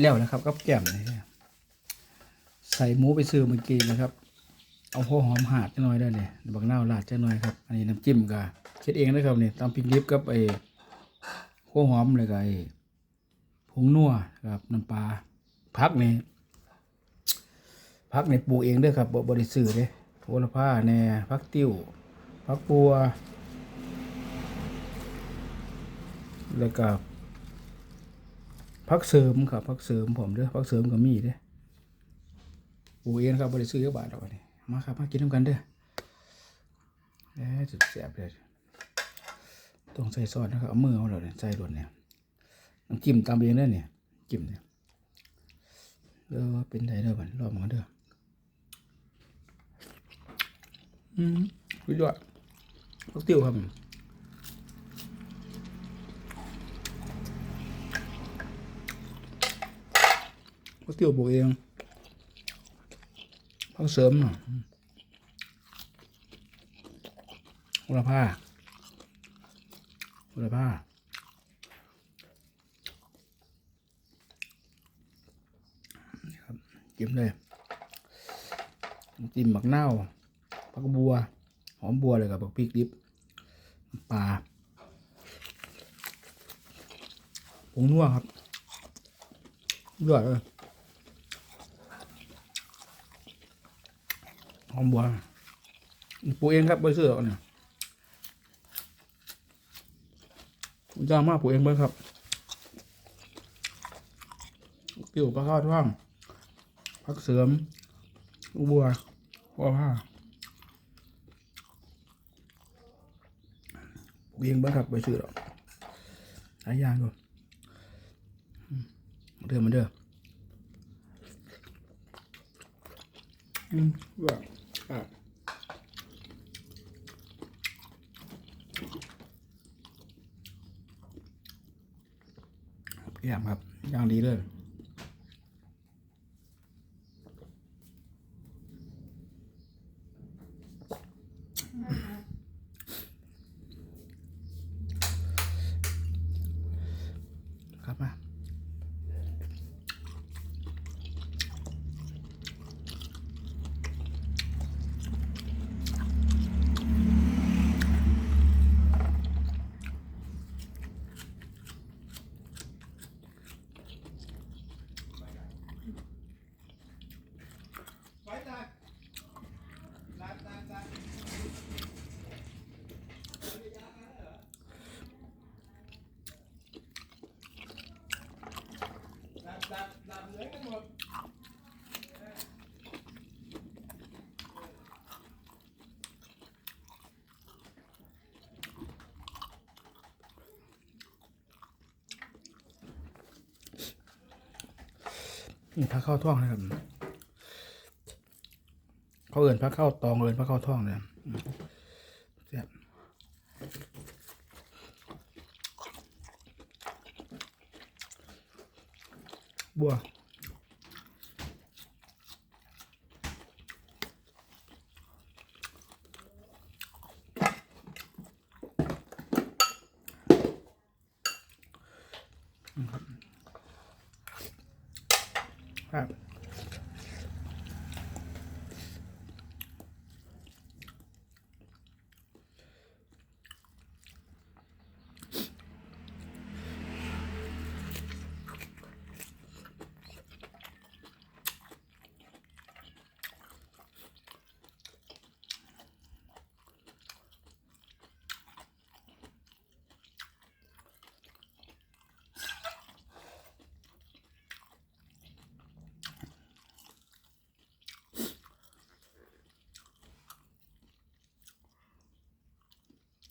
แล้วนะครับกับแก้มนี่ใส่หมูไปซื้อเมื่อกี้นะครับ เอาหัวหอมหาดจังหน่อยได้เลยบักนาวลาดจังหน่อยครับ อันนี้น้ำจิ้มก็เช็ดเองนะครับนี่ตำพริกดิบกับไอ้หัวหอมเลยกับไอ้ผงนัวกับน้ำปลาพักนี่พักในปลูกเองด้อครับบบริซื้อเด้โหระพาแน่พักติ้วพักบัว แล้วก็ พักเสริมครับพักเสริมผมเด้อพักเสริมก็มีเด้อปลูเองครับบริซื้อเยอะบาทเอาเนี่มาครับมากินน้ำกันเด้อเอ๊ะจุดแสบเลยต้องใส่ซอสนะครับเอามือเอาเลยใส่รวนเนี่ยน้ำจิ้มตามเองเด้อเนี่ยจิ้มเนี่ยเด้อเป็นไงเด้อบัดรอบมันเด้ออืมสุดยอดพักติ้วครับ ก๋วยเตี๋ยวปลูกเองพักเสริมหน่อยโหระพาโหระพานี่ครับจิ้มเลยจิ้มหมักเน่าผักบัว หอมบัวเลยกับผักพริกดิบปลาผงนัวครับยอดเลย หอมบัวปลูกเองครับบริสุทธิ์เนี่ยจ้างมากปลูกเองเบิดครับปิ้วปลาข้าวท่องพักเสริมบัวหัวผ้าปลูกเองเบิดครับบริสุทธิ์หรอกหลายอย่างก่อนเดิมมาเด้ออืมว่า แย่ครับอย่างดีเลยครับมา พักเข้าท้องนะครับเขาเอินพักเข้าตองเอินพักเข้าท้องเลยอืมแซ่บบัว ครับ